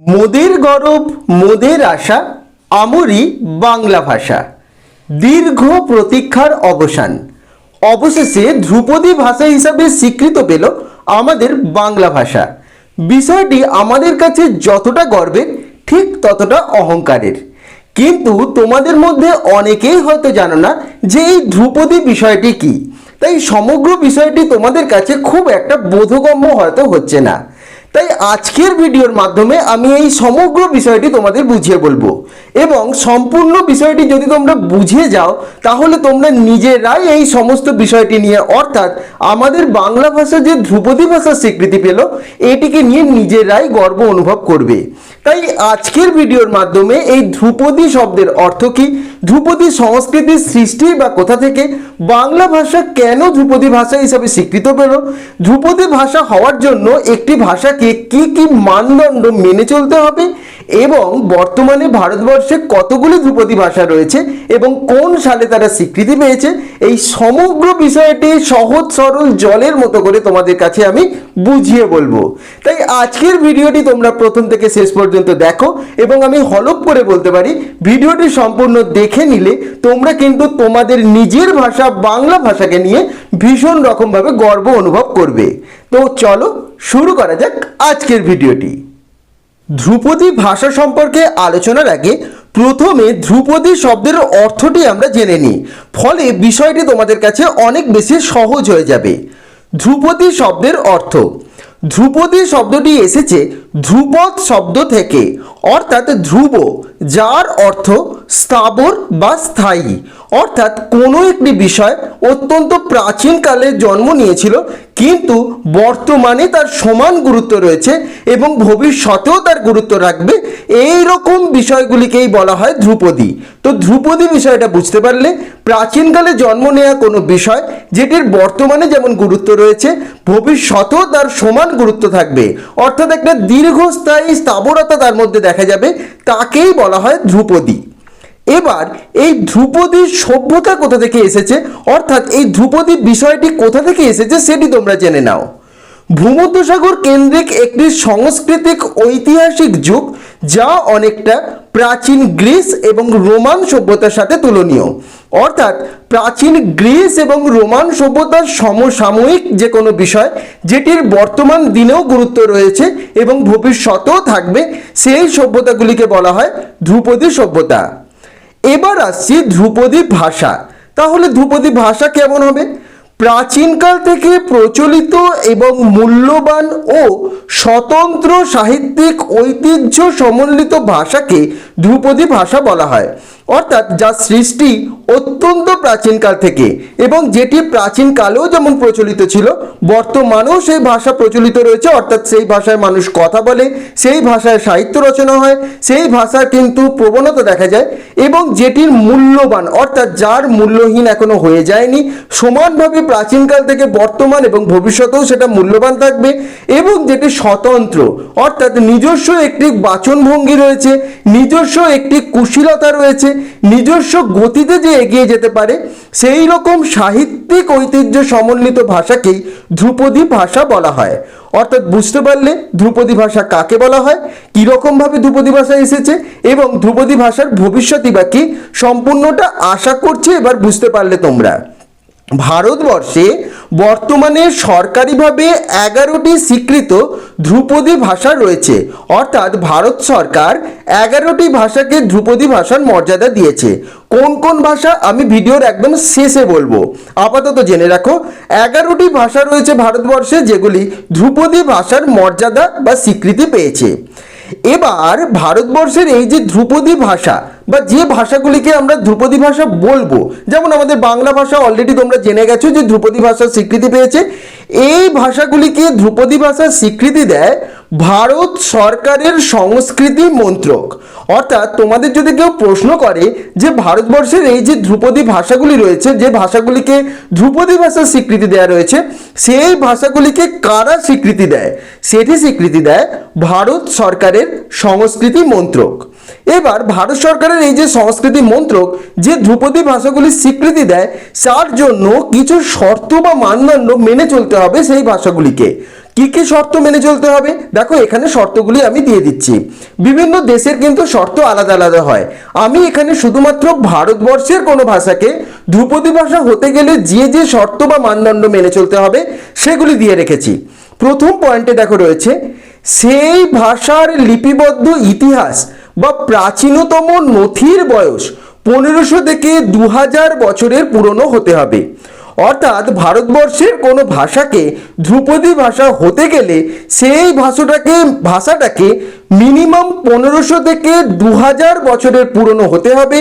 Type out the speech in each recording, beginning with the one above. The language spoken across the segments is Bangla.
মোদের গরব, মোদের আশা, আমরি বাংলা ভাষা। দীর্ঘ প্রতীক্ষার অবসান। অবশেষে ধ্রুপদী ভাষা হিসাবে স্বীকৃত পেল আমাদের বাংলা ভাষা। বিষয়টি আমাদের কাছে যতটা গর্বের, ঠিক ততটা অহংকারের। কিন্তু তোমাদের মধ্যে অনেকেই হয়তো জানো না যে এই ধ্রুপদী বিষয়টি কি। তাই সমগ্র বিষয়টি তোমাদের কাছে খুব একটা বোধগম্য হয়তো হচ্ছে না। তাই আজকের ভিডিওর মাধ্যমে আমি এই সমগ্র বিষয়টি তোমাদের বুঝিয়ে বলব। এবং সম্পূর্ণ বিষয়টি যদি তোমরা বুঝে যাও, তাহলে তোমরা নিজেরাই এই সমস্ত বিষয়টি নিয়ে, অর্থাৎ আমাদের বাংলা ভাষা যে ধ্রুপদী ভাষার স্বীকৃতি পেল, এটিকে নিয়ে নিজেরাই গর্ব অনুভব করবে। তাই আজকের ভিডিওর মাধ্যমে এই ধ্রুপদী শব্দের অর্থ কি? ধ্রুপদী সংস্কৃতির সৃষ্টি বা কোথা থেকে? বাংলা ভাষা কেন ধ্রুপদী ভাষা হিসাবে স্বীকৃত পেল? ধ্রুপদী ভাষা হওয়ার জন্য একটি ভাষাকে কি কি মানদণ্ড মেনে চলতে হবে? এবং বর্তমানে ভারতবর্ষে কতগুলি ধ্রুপদী ভাষা রয়েছে এবং কোন সালে তারা স্বীকৃতি পেয়েছে, এই সমগ্র বিষয়টি সহজ সরল জলের মতো করে তোমাদের কাছে আমি বুঝিয়ে বলব। তাই আজকের ভিডিওটি তোমরা প্রথম থেকে শেষ পর্যন্ত দেখো এবং আমি হলক করে বলতে পারি, ভিডিওটি সম্পূর্ণ দেখে নিলে তোমরা কিন্তু তোমাদের নিজের ভাষা বাংলা ভাষাকে নিয়ে ভীষণ রকমভাবে গর্ব অনুভব করবে। তো চলো শুরু করা যাক আজকের ভিডিওটি। ধ্রুপদী ভাষা সম্পর্কে আলোচনার আগে প্রথমে ধ্রুপদী শব্দের অর্থটি আমরা জেনে নিই। ফলে বিষয়টি তোমাদের কাছে অনেক বেশি সহজ হয়ে যাবে। ধ্রুপদী শব্দের অর্থ। ধ্রুপদী শব্দটি এসেছে ধ্রুপদ শব্দ থেকে। অর্থাৎ ধ্রুব, যার অর্থ স্থাবর বা স্থায়ী। অর্থাৎ কোনো একটি বিষয় অত্যন্ত প্রাচীনকালে জন্ম নিয়েছিল, কিন্তু বর্তমানে তার সমান গুরুত্ব রয়েছে এবং ভবিষ্যতেও তার গুরুত্ব রাখবে। এই রকম বিষয়গুলিকেই বলা হয় ধ্রুপদী। তো ধ্রুপদী বিষয়টা বুঝতে পারলে প্রাচীনকালে জন্ম নেওয়া কোনো বিষয় যেটির বর্তমানে যেমন গুরুত্ব রয়েছে, ভবিষ্যতেও তার সমান গুরুত্ব থাকবে। অর্থাৎ একটা দীর্ঘস্থায়ী স্থাবরতা তার মধ্যে দেখা যাবে, তাকেই বলা হয় ধ্রুপদী। এবার এই ধ্রুপদীর সভ্যতা কোথা থেকে এসেছে? অর্থাৎ এই ধ্রুপদীর বিষয়টি কোথা থেকে এসেছে, সেটি তোমরা জেনে নাও। ভূমধ্যসাগর কেন্দ্রিক একটি সাংস্কৃতিক ঐতিহাসিক যুগ যা অনেকটা প্রাচীন গ্রিস এবং রোমান সভ্যতার সাথে তুলনীয়। অর্থাৎ প্রাচীন গ্রিস এবং রোমান সভ্যতার সমসাময়িক যে কোনো বিষয়, যেটির বর্তমান দিনেও গুরুত্ব রয়েছে এবং ভবিষ্যতেও থাকবে, সেই সভ্যতাগুলিকে বলা হয় ধ্রুপদী সভ্যতা। এবার আসছি ধ্রুপদী ভাষা। তাহলে ধ্রুপদী ভাষা কেমন হবে? প্রাচীনকাল থেকে প্রচলিত এবং মূল্যবান ও স্বতন্ত্র সাহিত্যিক ঐতিহ্য সমন্বিত ভাষাকে ধ্রুপদী ভাষা বলা হয়। অর্থাৎ যা সৃষ্টি অত্যন্ত প্রাচীনকাল থেকে। এবং যেটি প্রাচীনকালেও যেমন প্রচলিত ছিল, বর্তমানেও সেই ভাষা প্রচলিত রয়েছে, অর্থাৎ সেই ভাষায় মানুষ কথা বলে, সেই ভাষায় সাহিত্য রচনা হয়, সেই ভাষার কিন্তু প্রবণতা দেখা যায়, এবং যেটির মূল্যবান, অর্থাৎ যার মূল্যহীন এখনও হয়ে যায়নি, সমানভাবে প্রাচীনকাল থেকে বর্তমান এবং ভবিষ্যতেও সেটা মূল্যবান থাকবে, এবং যেটি স্বতন্ত্র, অর্থাৎ নিজস্ব একটি বাচনভঙ্গি রয়েছে, নিজস্ব একটি কুশীলতা রয়েছে, নিজস্ব গতিতে যে এগিয়ে যেতে পারে সেই রকম সাহিত্যিক ঐতিহ্য সমন্বিত ভাষাকেই ধ্রুপদী ভাষা বলা হয়। অর্থাৎ বুঝতে পারলে ধ্রুপদী ভাষা কাকে বলা হয়, কীরকমভাবে ধ্রুপদী ভাষা এসেছে এবং ধ্রুপদী ভাষার ভবিষ্যৎই বা কি সম্পূর্ণটা আশা করছি এবার বুঝতে পারলে তোমরা। ভারতবর্ষে বর্তমানে সরকারিভাবে এগারোটি স্বীকৃত ধ্রুপদী ভাষা রয়েছে। অর্থাৎ ভারত সরকার এগারোটি ভাষাকে ধ্রুপদী ভাষার মর্যাদা দিয়েছে। কোন কোন ভাষা আমি ভিডিওর একদম শেষে বলব। আপাতত জেনে রাখো, এগারোটি ভাষা রয়েছে ভারতবর্ষে যেগুলি ধ্রুপদী ভাষার মর্যাদা বা স্বীকৃতি পেয়েছে। এবার ভারতবর্ষের এই যে ধ্রুপদী ভাষা বা যে ভাষাগুলিকে আমরা ধ্রুপদী ভাষা বলব, যেমন আমাদের বাংলা ভাষা অলরেডি তোমরা জেনে গেছো যে ধ্রুপদী ভাষার স্বীকৃতি পেয়েছে, এই ভাষাগুলিকে ধ্রুপদী ভাষার স্বীকৃতি দেয় ভারত সরকারের সংস্কৃতি মন্ত্রক। অর্থাৎ তোমাদের যদি কেউ প্রশ্ন করে যে ভারতবর্ষের এই যে ধ্রুপদী ভাষাগুলি রয়েছে, যে ভাষাগুলিকে ধ্রুপদী ভাষার স্বীকৃতি দেওয়া রয়েছে, সেই ভাষাগুলিকে কারা স্বীকৃতি দেয়? সেটি স্বীকৃতি দেয় ভারত সরকারের সংস্কৃতি মন্ত্রক। এবার ভারত সরকারের এই যে সংস্কৃতি মন্ত্রক, যে ধ্রুপদী ভাষাগুলির স্বীকৃতি দেয়, তার জন্য কিছু শর্ত বা মানদণ্ড মেনে চলতে হবে সেই ভাষাগুলিকে। কি কি শর্ত মেনে চলতে হবে? দেখো, এখানে শর্তগুলি আমি দিয়ে দিচ্ছি। বিভিন্ন দেশের কিন্তু শর্ত আলাদা আলাদা হয়। আমি এখানে শুধুমাত্র ভারতবর্ষের কোনো ভাষাকে ধ্রুপদী ভাষা হতে গেলে যে যে শর্ত বা মানদণ্ড মেনে চলতে হবে, সেগুলি দিয়ে রেখেছি। প্রথম পয়েন্টে দেখো রয়েছে, সেই ভাষার লিপিবদ্ধ ইতিহাস বা প্রাচীনতম নথির বয়স পনেরোশো থেকে দু হাজার বছরের পুরনো হতে হবে। অর্থাৎ ভারতবর্ষের কোনো ভাষাকে ধ্রুপদী ভাষা হতে গেলে সেই ভাষাটাকে ভাষাটাকে মিনিমাম পনেরোশো থেকে দু হাজার বছরের পুরনো হতে হবে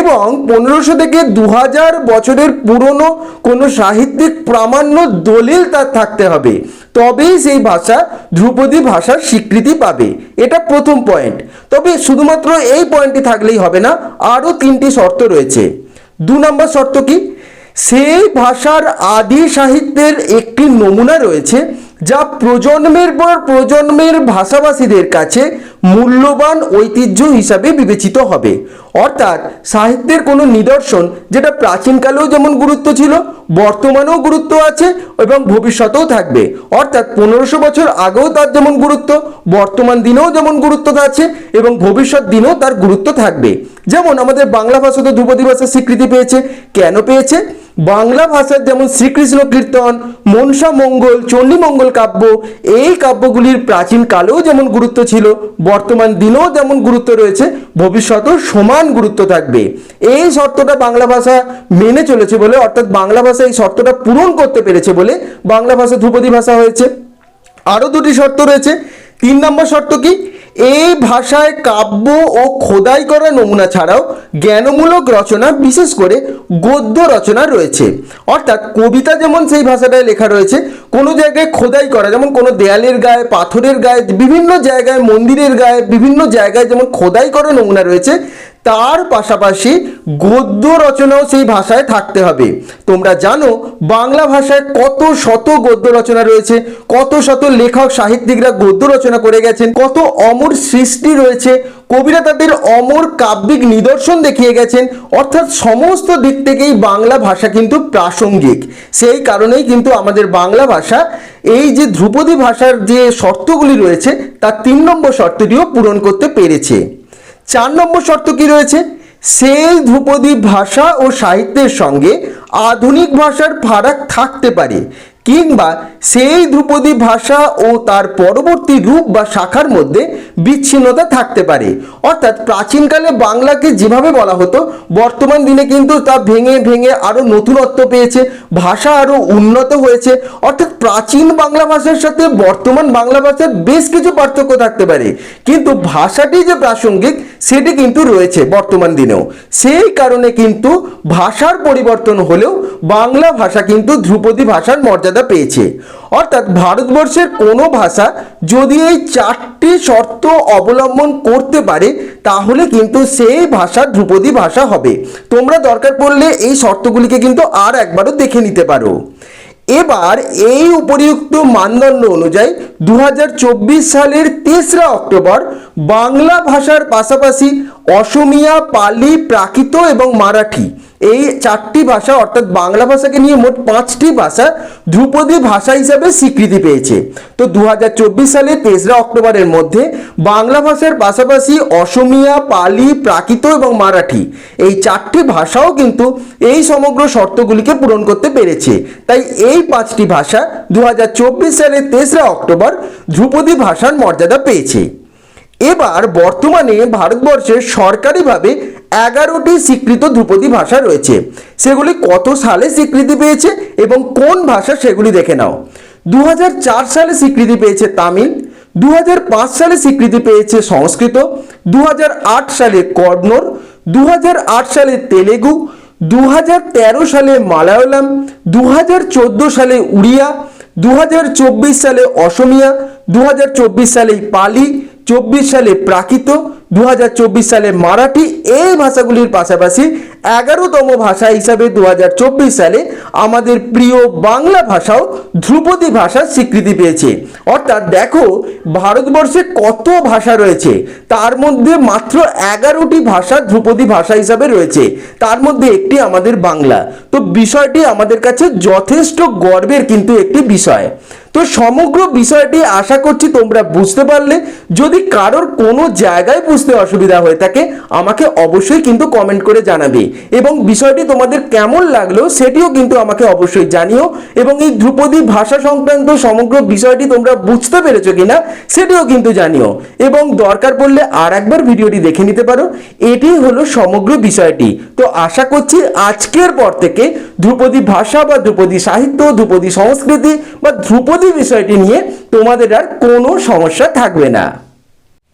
এবং পনেরোশো থেকে দু হাজার বছরের পুরনো কোনো সাহিত্যিক প্রামাণ্য দলিল তার থাকতে হবে। তবেই সেই ভাষা ধ্রুপদী ভাষার স্বীকৃতি পাবে। এটা প্রথম পয়েন্ট তবে শুধুমাত্র এই পয়েন্টটি থাকলেই হবে না, আরও তিনটি শর্ত রয়েছে। দু নম্বর শর্ত কি? সেই ভাষার আদি সাহিত্যের একটি নমুনা রয়েছে, যা প্রজন্মের পর প্রজন্মের ভাষাভাষীদের কাছে মূল্যবান ঐতিহ্য হিসাবে বিবেচিত হবে। অর্থাৎ সাহিত্যের কোনো নিদর্শন যেটা প্রাচীনকালেও যেমন গুরুত্ব ছিল, বর্তমানেও গুরুত্ব আছে এবং ভবিষ্যতেও থাকবে। অর্থাৎ পনেরোশো বছর আগেও তার যেমন গুরুত্ব, বর্তমান দিনেও যেমন গুরুত্ব আছে এবং ভবিষ্যৎ দিনেও তার গুরুত্ব থাকবে। যেমন আমাদের বাংলা ভাষা তো ধ্রুপদী ভাষার স্বীকৃতি পেয়েছে। কেন পেয়েছে? বাংলা ভাষার যেমন শ্রীকৃষ্ণ কীর্তন, মনসা মঙ্গল চণ্ডীমঙ্গল কাব্য, এই কাব্যগুলির প্রাচীন কালেও যেমন গুরুত্ব ছিল, বর্তমান দিনেও যেমন গুরুত্ব রয়েছে, ভবিষ্যতেও সমান গুরুত্ব থাকবে। এই শর্তটা বাংলা ভাষা মেনে চলেছে বলে, অর্থাৎ বাংলা ভাষা এই শর্তটা পূরণ করতে পেরেছে বলে বাংলা ভাষা ধ্রুপদী ভাষা হয়েছে। আরও দুটি শর্ত রয়েছে। তিন নম্বর শর্ত কি? এই ভাষায় কাব্য ও খোদাই করা নমুনা ছাড়াও জ্ঞানমূলক রচনা, বিশেষ করে গদ্য রচনা রয়েছে। অর্থাৎ কবিতা যেমন সেই ভাষাটায় লেখা রয়েছে, কোনো জায়গায় খোদাই করা, যেমন কোনো দেয়ালের গায়ে, পাথরের গায়ে, বিভিন্ন জায়গায়, মন্দিরের গায়ে, বিভিন্ন জায়গায় যেমন খোদাই করা নমুনা রয়েছে তার পাশাপাশি গদ্য রচনাও সেই ভাষায় থাকতে হবে। তোমরা জানো, বাংলা ভাষায় কত শত গদ্য রচনা রয়েছে, কত শত লেখক, সাহিত্যিকরা গদ্য রচনা করে গেছেন, কত অমর সৃষ্টি রয়েছে, কবিরা তাদের অমর কাব্যিক নিদর্শন দেখিয়ে গেছেন, অর্থাৎ সমস্ত দিক থেকেই বাংলা ভাষা কিন্তু প্রাসঙ্গিক। সেই কারণেই কিন্তু আমাদের বাংলা ভাষা, এই যে ধ্রুপদী ভাষার যে শর্তগুলি রয়েছে, তার তিন নম্বর শর্তটিও পূরণ করতে পেরেছে। চার নম্বর শর্ত কি রয়েছে? সেই ধ্রুপদী ভাষা ও সাহিত্যের সঙ্গে আধুনিক ভাষার ফারাক থাকতে পারে। কিংবা সেই ধ্রুপদী ভাষা ও তার পরবর্তী রূপ বা শাখার মধ্যে বিচ্ছিন্নতা থাকতে পারে। অর্থাৎ প্রাচীনকালে বাংলাকে যেভাবে বলা হতো, বর্তমান দিনে কিন্তু তা ভেঙে ভেঙে আরও নতুনত্ব পেয়েছে, ভাষা আরও উন্নত হয়েছে। অর্থাৎ প্রাচীন বাংলা ভাষার সাথে বর্তমান বাংলা ভাষার বেশ কিছু পার্থক্য থাকতে পারে। কিন্তু ভাষাটি যে প্রাসঙ্গিক, সেটি কিন্তু রয়েছে বর্তমান দিনেও। সেই কারণে কিন্তু ভাষার পরিবর্তন হলেও বাংলা ভাষা কিন্তু ধ্রুপদী ভাষার মর্যাদা পেয়েছে। অর্থাৎ ভারতবর্ষের কোনো ভাষা যদি এই চারটি শর্ত অবলম্বন করতে পারে, তাহলে কিন্তু সেই ভাষা ধ্রুপদী ভাষা হবে। তোমরা দরকার পড়লে এই শর্তগুলিকে কিন্তু আর একবারও দেখে নিতে পারো। এবার এই উপরিউক্ত মানদণ্ড অনুযায়ী দু হাজার চব্বিশ সালের তেসরা অক্টোবর বাংলা ভাষার পাশাপাশি অসমিয়া, পালি, প্রাকৃত এবং মারাঠি এই চারটি ভাষা, অর্থাৎ বাংলা ভাষাকে নিয়ে মোট পাঁচটি ভাষা ধ্রুপদী ভাষা হিসাবে স্বীকৃতি পেয়েছে। তো দু সালের তেসরা অক্টোবরের মধ্যে বাংলা ভাষার পাশাপাশি অসমিয়া, পালি, প্রাকৃত এবং মারাঠি এই চারটি ভাষাও কিন্তু এই সমগ্র শর্তগুলিকে পূরণ করতে পেরেছে। তাই এই পাঁচটি ভাষা দু সালের তেসরা অক্টোবর ধ্রুপদী ভাষার মর্যাদা পেয়েছে। এবার বর্তমানে ভারতবর্ষে সরকারিভাবে এগারোটি স্বীকৃত ধ্রুপদী ভাষা রয়েছে। সেগুলি কত সালে স্বীকৃতি পেয়েছে এবং কোন ভাষা সেগুলি দেখে নাও। দু হাজার চার সালে স্বীকৃতি পেয়েছে তামিল দু হাজার পাঁচ সালে স্বীকৃতি পেয়েছে সংস্কৃত দু হাজার আট সালে কন্নড় দু সালে তেলেগু দু হাজার তেরো সালে মালায়ালাম দু হাজার চোদ্দ সালে উড়িয়া দু হাজার চব্বিশ সালে অসমিয়া দু সালে পালি চব্বিশ সালে প্রাকৃত দু হাজার চব্বিশ সালে মারাঠি এই ভাষাগুলির পাশাপাশি এগারোতম ভাষা হিসাবে দু সালে আমাদের প্রিয় বাংলা ভাষাও ধ্রুপদী ভাষার স্বীকৃতি পেয়েছে। অর্থাৎ দেখো, ভারতবর্ষে কত ভাষা রয়েছে, তার মধ্যে মাত্র এগারোটি ভাষা ধ্রুপদী ভাষা হিসাবে রয়েছে, তার মধ্যে একটি আমাদের বাংলা। তো বিষয়টি আমাদের কাছে যথেষ্ট গর্বের কিন্তু একটি বিষয়। তো সমগ্র বিষয়টি আশা করছি তোমরা বুঝতে পারলে। যদি কারোর কোনো জায়গায় বুঝতে অসুবিধা হয়ে থাকে, আমাকে অবশ্যই কিন্তু কমেন্ট করে জানাবে। এবং বিষয়টি তোমাদের কেমন লাগল সেটিও কিন্তু আমাকে অবশ্যই জানিও। এবং এই ধ্রুপদী ভাষা সংক্রান্ত সমগ্র বিষয়টি তোমরা বুঝতে পেরেছ কিনা, সেটিও কিন্তু জানিও। এবং দরকার পড়লে আর একবার ভিডিওটি দেখে নিতে পারো। এটি হলো সমগ্র বিষয়টি। তো আশা করছি আজকের পর থেকে ধ্রুপদী ভাষা বা ধ্রুপদী সাহিত্য, ধ্রুপদী সংস্কৃতি বা ধ্রুপদী বিষয়টি নিয়ে তোমাদের আর কোনো সমস্যা থাকবে না।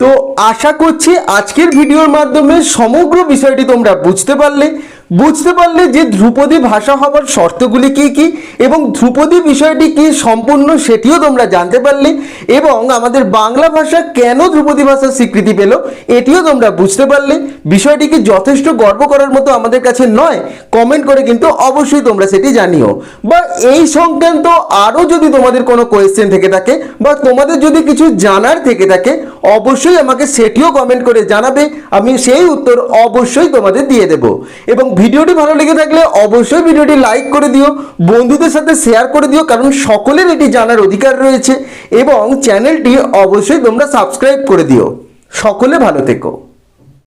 তো আশা করছি আজকের ভিডিওর মাধ্যমে সমগ্র বিষয়টি তোমরা বুঝতে পারলে। বুঝতে পারলে যে ধ্রুপদী ভাষা হবার শর্তগুলি কি কি এবং ধ্রুপদী বিষয়টি কি সম্পূর্ণ সেটিও তোমরা জানতে পারলে এবং আমাদের বাংলা ভাষা কেন ধ্রুপদী ভাষার স্বীকৃতি পেল এটিও তোমরা বুঝতে পারলে। বিষয়টিকে যথেষ্ট গর্ব করার মতো আমাদের কাছে নয় কমেন্ট করে কিন্তু অবশ্যই তোমরা সেটি জানিও। বা এই সংক্রান্ত আরও যদি তোমাদের কোনো কোয়েশ্চেন থেকে থাকে বা তোমাদের যদি কিছু জানার থেকে থাকে অবশ্যই আমাকে সেটিও কমেন্ট করে জানাবে। আমি সেই উত্তর অবশ্যই তোমাদের দিয়ে দেব। এবং ভিডিওটি ভালো লেগে থাকলে অবশ্যই ভিডিওটি লাইক করে দিও, বন্ধুদের সাথে শেয়ার করে দিও, কারণ সকলের এটি জানার অধিকার রয়েছে এবং চ্যানেলটি অবশ্যই তোমরা সাবস্ক্রাইব করে দিও। সকলে ভালো থেকো।